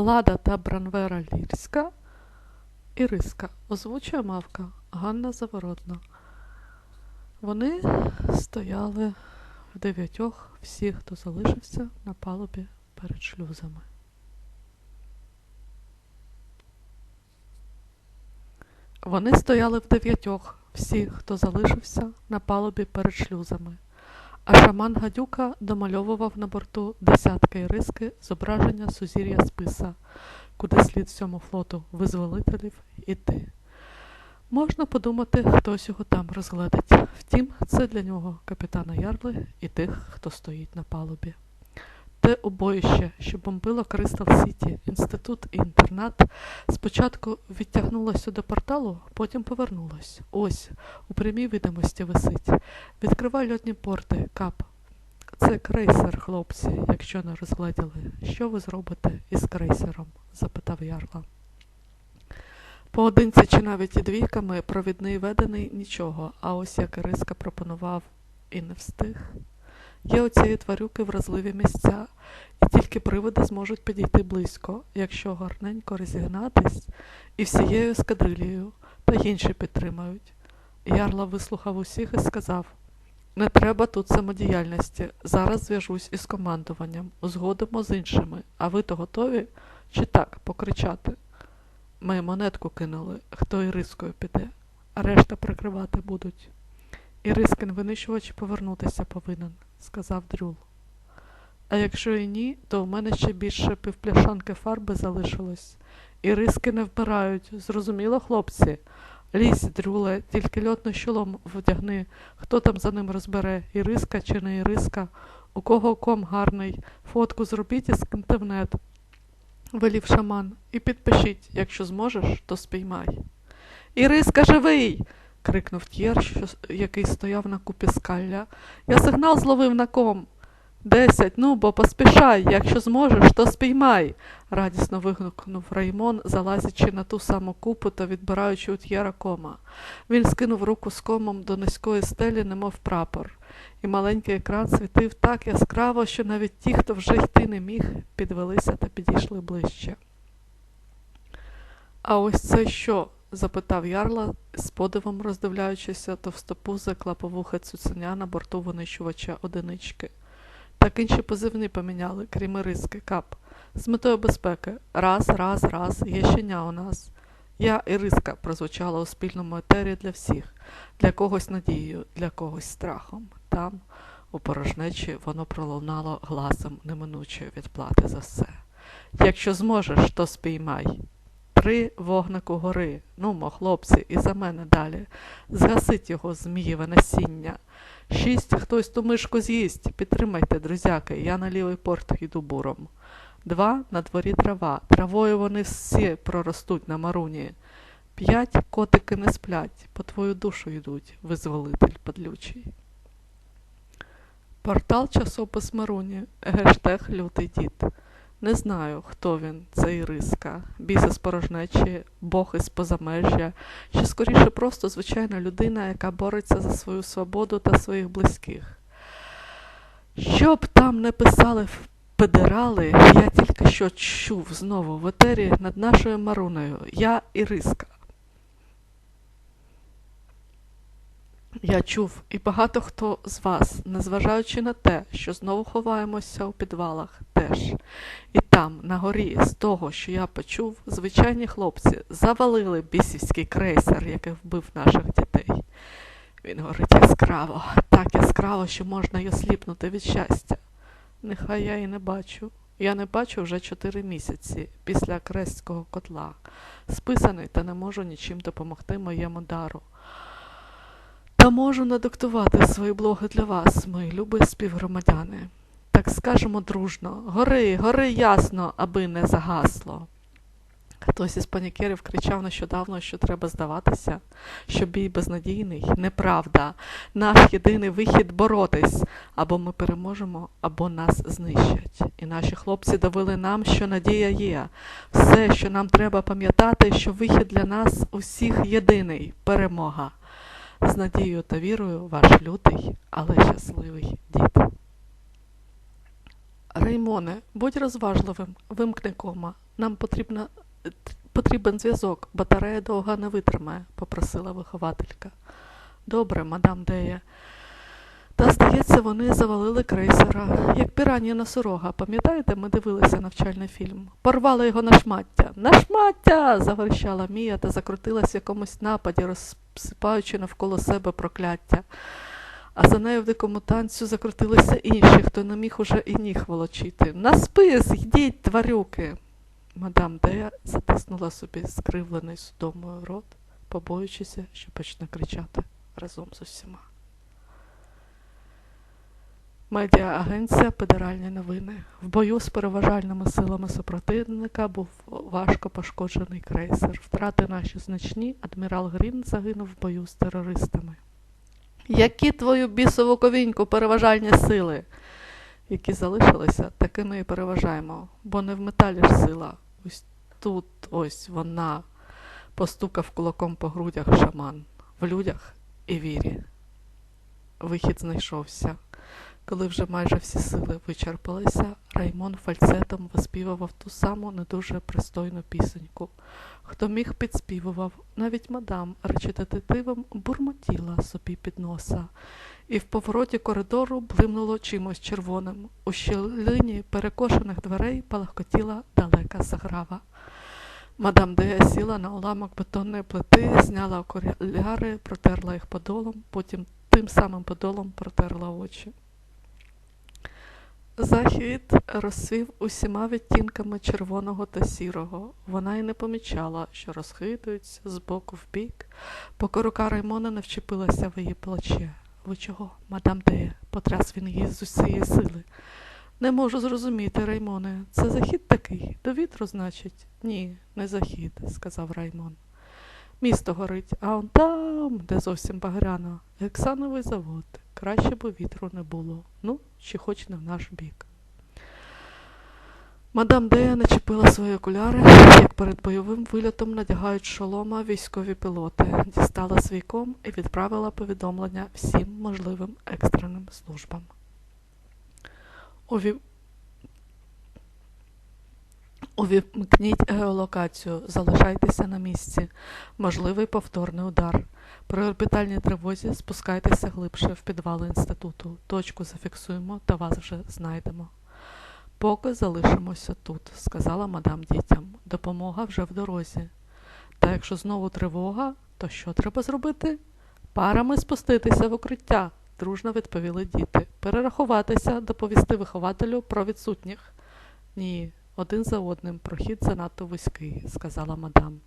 Лада та Бранвера Лірська і Риска. Озвучує мавка Ганна Заворотна. Вони стояли в дев'ятьох, всі, хто залишився на палубі перед шлюзами. Вони стояли в дев'ятьох, всі, хто залишився на палубі перед шлюзами, а шаман гадюка домальовував на борту десятки риски зображення сузір'я списа, куди слід всьому флоту визволителів іти. Можна подумати, хтось його там розгледить. Втім, це для нього капітана Ярли і тих, хто стоїть на палубі. Те убоїще, що бомбило Кристал Сіті, інститут і інтернат, спочатку відтягнулося до порталу, потім повернулось. Ось, у прямій видимості висить. Відкривай льотні порти, кап. Це крейсер, хлопці, якщо не розгледіли. Що ви зробите із крейсером? запитав Ярла. Поодинці чи навіть і двійками провідний ведений нічого, а ось як Іриска пропонував і не встиг. Є у цієї тварюки вразливі місця, і тільки привиди зможуть підійти близько, якщо гарненько розігнатись і всією ескадрилією, та інші підтримають. Ярла вислухав усіх і сказав не треба тут самодіяльності. Зараз зв'яжусь із командуванням, узгодимо з іншими, а ви то готові чи так покричати? Ми монетку кинули, хто Ірискою піде, а решта прикривати будуть. Ірискин винищувач повернутися повинен, сказав Дрюл. А якщо і ні, то у мене ще більше півпляшанки фарби залишилось. Іриски не вбирають, зрозуміло, хлопці? Лізь, Дрюле, тільки льотний щолом вдягни, хто там за ним розбере, Іриска чи не Іриска, у кого ком гарний, фотку зробіть із інтернет, велів шаман, і підпишіть, якщо зможеш, то спіймай. Іриска живий. Крикнув Т'єр, що, який стояв на купі скалля. Я сигнал зловив на ком. Десять, ну бо поспішай, якщо зможеш, то спіймай, радісно вигукнув Раймон, залазячи на ту саму купу та відбираючи у Т'єра кома. Він скинув руку з комом до низької стелі, немов прапор, і маленький екран світив так яскраво, що навіть ті, хто вже йти не міг, підвелися та підійшли ближче. А ось це що? Запитав Ярла, з подивом роздивляючися товстопузе клаповухе цуценя на борту винищувача одинички. Так інші позивні поміняли, крім Іриски, кап. З метою безпеки. Раз, раз, раз, є щеня у нас. Я Іриска прозвучала у спільному етері для всіх, для когось надією, для когось страхом. Там, у порожнечі, воно пролунало гласом неминучої відплати за все. Якщо зможеш, то спіймай. Три вогнику гори, нумо, хлопці, і за мене далі. Згасить його змієве насіння. Шість хтось ту мишку з'їсть. Підтримайте, друзяки, я на лівий порт йду буром. Два на дворі трава. Травою вони всі проростуть на маруні. П'ять котики не сплять, по твою душу йдуть, визволитель падлючий. Портал часопис Маруні, гештег лютий дід. Не знаю, хто він, цей риска, біс із порожнечі, бог із позамежжя, чи скоріше просто звичайна людина, яка бореться за свою свободу та своїх близьких. Що б там не писали педерали, я тільки що чув знову в етері над нашою Маруною. Я Іриска. Я чув, і багато хто з вас, незважаючи на те, що знову ховаємося у підвалах, теж. І там, на горі, з того, що я почув, звичайні хлопці завалили бісівський крейсер, який вбив наших дітей. Він горить яскраво, так яскраво, що можна й осліпнути від щастя. Нехай я і не бачу. Я не бачу вже чотири місяці після крестського котла, списаний та не можу нічим допомогти моєму дару. Та можу надиктувати свої блоги для вас, мої любі співгромадяни. Так скажемо дружно гори, гори ясно, аби не загасло. Хтось із панікерів кричав нещодавно, що треба здаватися, що бій безнадійний, неправда. Наш єдиний вихід боротись, або ми переможемо, або нас знищать. І наші хлопці довели нам, що надія є. Все, що нам треба пам'ятати, що вихід для нас усіх єдиний перемога. З надією та вірою ваш лютий, але щасливий дід. Реймоне, будь розважливим, вимкни кома, Нам потрібна, потрібен зв'язок, батарея довга не витримає, попросила вихователька. Добре, мадам Дея. Та, здається, вони завалили крейсера, як піран'я носорога. Пам'ятаєте, ми дивилися навчальний фільм? Порвали його на шмаття. На шмаття! заверещала Мія та закрутилась в якомусь нападі, розсипаючи навколо себе прокляття. А за нею в дикому танцю закрутилися інші, хто не міг уже і ніг волочити. На спис, йдіть, тварюки. Мадам Дея затиснула собі скривлений судомою рот, побоюючися, що почне кричати разом з усіма. Медіа-агенція Федеральні новини. В бою з переважальними силами супротивника був важко пошкоджений крейсер. Втрати наші значні. Адмірал Грін загинув в бою з терористами. Які твою бісову ковіньку переважальні сили? Які залишилися, такими і переважаємо, бо не в металі ж сила. Ось тут ось вона постукав кулаком по грудях шаман, в людях і вірі. Вихід знайшовся. Коли вже майже всі сили вичерпалися, Раймон фальцетом виспівував ту саму не дуже пристойну пісеньку. Хто міг підспівував, навіть мадам речитативом бурмотіла собі під носа, і в повороті коридору блимнуло чимось червоним. У щілині перекошених дверей палахкотіла далека заграва. Мадам Дея сіла на уламок бетонної плити, зняла окуляри, протерла їх подолом, потім тим самим подолом протерла очі. Захід розсвів усіма відтінками червоного та сірого. Вона й не помічала, що розхитується з боку в бік, поки рука Раймона не вчепилася в її плече. Ви чого, мадам Дея? потряс він її з усієї сили. Не можу зрозуміти, Раймоне. Це захід такий? До вітру, значить? Ні, не захід, сказав Раймон. Місто горить, а он там, де зовсім багряно, гексановий завод. Краще б вітру не було. Ну, чи хоч не в наш бік. Мадам Дея начепила свої окуляри, як перед бойовим вильотом надягають шолома військові пілоти, дістала свій ком і відправила повідомлення всім можливим екстреним службам. Уві... Увімкніть геолокацію, залишайтеся на місці. Можливий повторний удар. При орбітальній тривозі спускайтеся глибше в підвали інституту. Точку зафіксуємо та вас вже знайдемо. Поки залишимося тут, сказала мадам дітям. Допомога вже в дорозі. Та якщо знову тривога, то що треба зробити? Парами спуститися в укриття, дружно відповіли діти. Перерахуватися, доповісти вихователю про відсутніх. Ні, один за одним прохід занадто вузький, сказала мадам.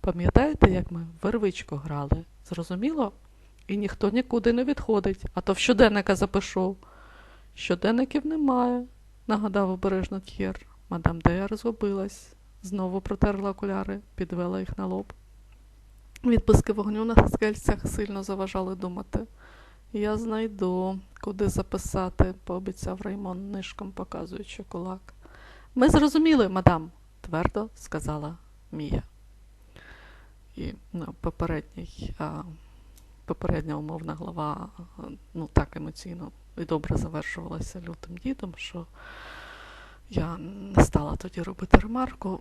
Пам'ятаєте, як ми в вервичку грали? Зрозуміло? І ніхто нікуди не відходить, а то в щоденника запишу. Щоденників немає, нагадав обережно Т'єр. Мадам Дея розгубилась, знову протерла окуляри, підвела їх на лоб. Відписки вогню на скельцях сильно заважали думати. Я знайду, куди записати, пообіцяв Раймон нишком показуючи кулак. Ми зрозуміли, мадам, твердо сказала Мія. І ну, попередній, а, попередня умовна глава ну, так емоційно і добре завершувалася лютим дідом, що я не стала тоді робити ремарку.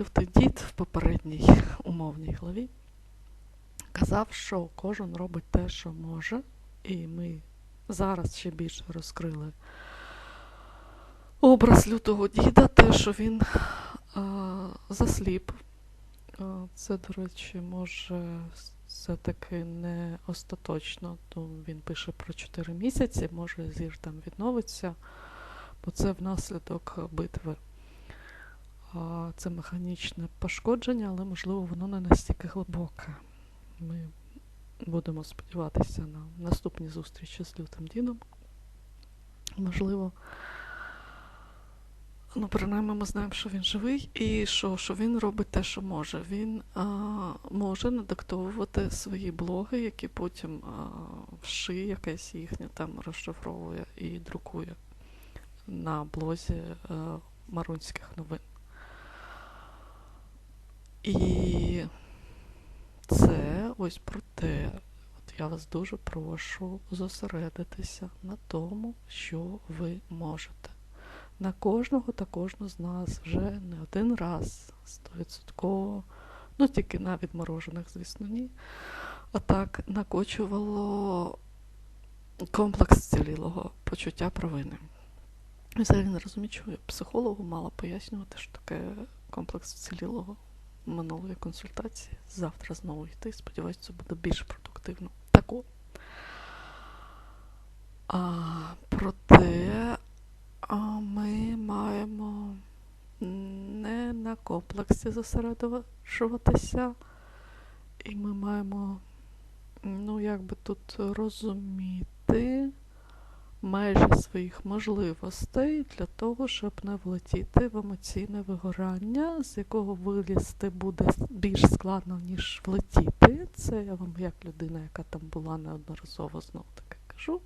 Лютий дід в попередній умовній главі казав, що кожен робить те, що може, і ми зараз ще більше розкрили образ лютого діда, те, що він а, засліп. Це, до речі, може все-таки не остаточно. То він пише про 4 місяці, може зір там відновиться, бо це внаслідок битви. Це механічне пошкодження, але, можливо, воно не настільки глибоке. Ми будемо сподіватися на наступні зустрічі з лютим дідом. Можливо. Ну, принаймні ми знаємо, що він живий, і що, що він робить те, що може. Він а, може надиктовувати свої блоги, які потім а, вши якесь їхнє там розшифровує і друкує на блозі а, Марунських новин. І це ось про те. От я вас дуже прошу зосередитися на тому, що ви можете на кожного та кожну з нас вже не один раз стовідсотково, ну тільки на відморожених, звісно, ні. А так накочувало комплекс цілілого почуття провини. Взагалі не розумію, чого я психологу мала пояснювати, що таке комплекс вцілілого минулої консультації. Завтра знову йти. Сподіваюся, це буде більш продуктивно. Тако. А, проте а, ми маємо не на комплексі зосереджуватися, і ми маємо, ну, якби тут розуміти межі своїх можливостей для того, щоб не влетіти в емоційне вигорання, з якого вилізти буде більш складно, ніж влетіти. Це я вам як людина, яка там була неодноразово знову таки кажу.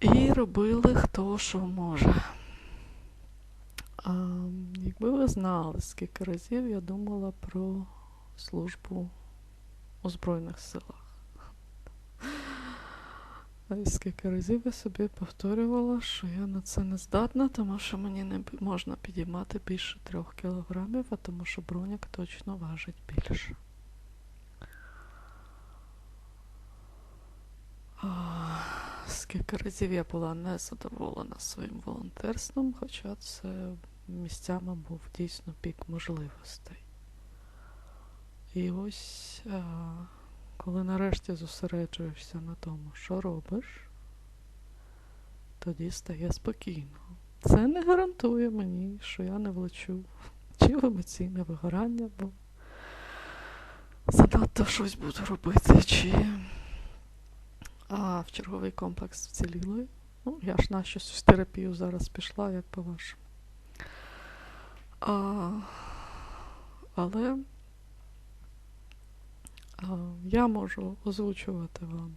І робили хто що може. А, якби ви знали, скільки разів я думала про службу у Збройних силах. І скільки разів я собі повторювала, що я на це не здатна, тому що мені не можна підіймати більше трьох кілограмів, а тому що бронік точно важить більше. Скільки разів я була незадоволена своїм волонтерством, хоча це місцями був дійсно пік можливостей. І ось, а, коли нарешті зосереджуєшся на тому, що робиш, тоді стає спокійно. Це не гарантує мені, що я не влечу чи в емоційне вигорання, бо занадто щось буду робити, чи а, в черговий комплекс вцілілої. Ну, я ж на щось в терапію зараз пішла, як по-вашому. А, але а, я можу озвучувати вам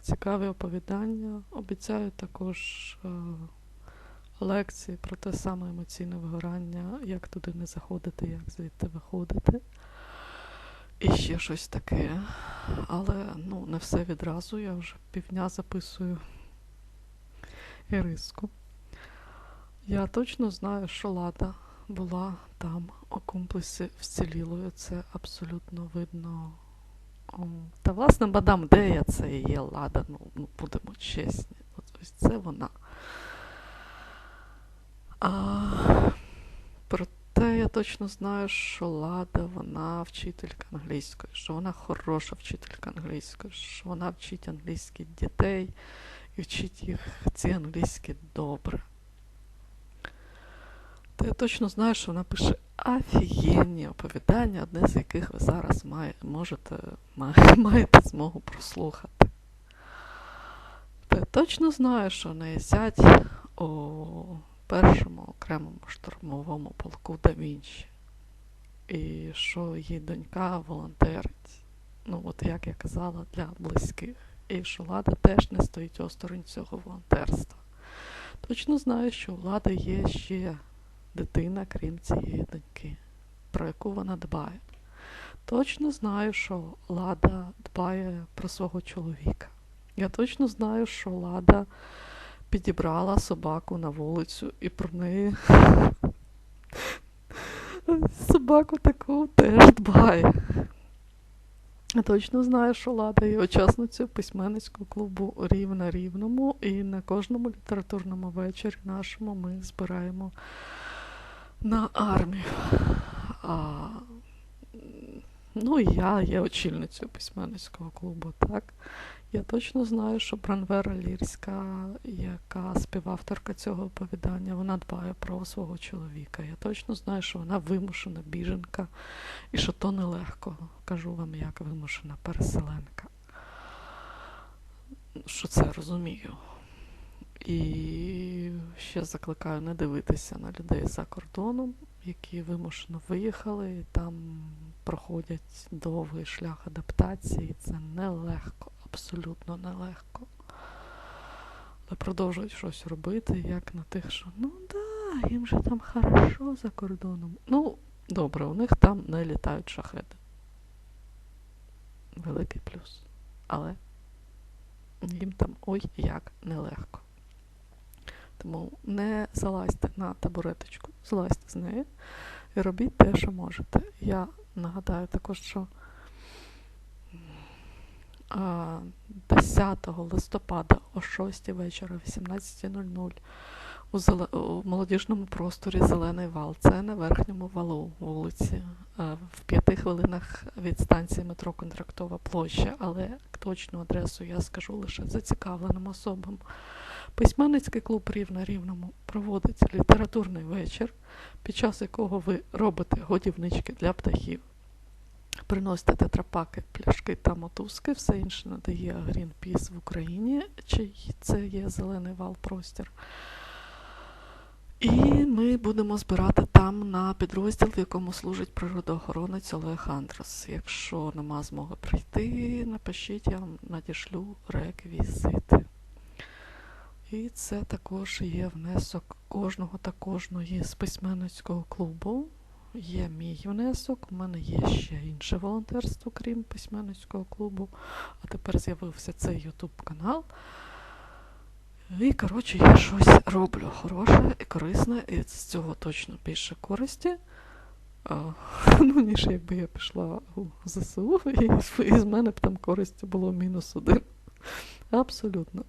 цікаві оповідання. Обіцяю також а, лекції про те саме емоційне вигорання, як туди не заходити, як звідти виходити. І ще щось таке. Але ну, не все відразу. Я вже півдня записую іриску. Я точно знаю, що Лада була там у комплексі вцілілою. Це абсолютно видно. Та власне, мадам, де я це і є Лада, ну, ну будемо чесні. Ось це вона. А, проте я точно знаю, що Лада, вона вчителька англійської, що вона хороша вчителька англійської, що вона вчить англійських дітей і вчить їх ці англійські добре. Та я точно знаю, що вона пише офігенні оповідання, одне з яких ви зараз має, можете, має, маєте змогу прослухати. Та я точно знаю, що в неї зять у першому окремому штурмовому полку да. І що її донька волонтерить. Ну, от як я казала, для близьких. І що влада теж не стоїть осторонь цього волонтерства. Точно знаю, що у влади є ще дитина, крім цієї доньки, про яку вона дбає. Точно знаю, що Лада дбає про свого чоловіка. Я точно знаю, що Лада підібрала собаку на вулицю і про неї собаку таку теж дбає. Я точно знаю, що Лада є учасницею письменницького клубу Рів на Рівному, і на кожному літературному вечорі нашому ми збираємо на армію. А, ну, я є очільницею письменницького клубу, так. Я точно знаю, що Бранвера Лірська, яка співавторка цього оповідання, вона дбає про свого чоловіка. Я точно знаю, що вона вимушена біженка і що то нелегко. Кажу вам, як вимушена переселенка. Що це розумію. І ще закликаю не дивитися на людей за кордоном, які вимушено виїхали і там проходять довгий шлях адаптації. Це нелегко, абсолютно нелегко. Але продовжують щось робити, як на тих, що ну да, їм же там хорошо за кордоном. Ну, добре, у них там не літають шахеди. Великий плюс. Але їм там ой як нелегко. Тому не залазьте на табуреточку, злазьте з неї і робіть те, що можете. Я нагадаю також, що 10 листопада о 6 вечора, 18.00 у, зеле... у молодіжному просторі Зелений вал. Це на верхньому валу вулиці, в п'яти хвилинах від станції метро Контрактова площа, але точну адресу я скажу лише зацікавленим особам. Письменницький клуб Рівна Рівному проводить літературний вечір, під час якого ви робите годівнички для птахів, приносите тетрапаки, пляшки та мотузки, все інше надає Greenpeace в Україні, чий це є зелений вал простір. І ми будемо збирати там на підрозділ, в якому служить природоохоронець Олег Андрос. Якщо нема змоги прийти, напишіть, я вам надішлю реквізити. І це також є внесок кожного та кожної з письменницького клубу. Є мій внесок, у мене є ще інше волонтерство, крім письменницького клубу. А тепер з'явився цей Ютуб канал. І, коротше, я щось роблю хороше і корисне, і з цього точно більше користі. А, ну, ніж якби я пішла у ЗСУ, і, і з мене б там користі було мінус один. Абсолютно.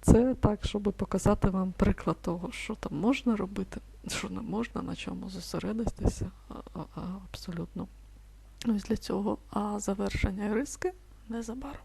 Це так, щоб показати вам приклад того, що там можна робити, що не можна, на чому зосередитися. Абсолютно. Ось для цього. А завершення риски незабаром.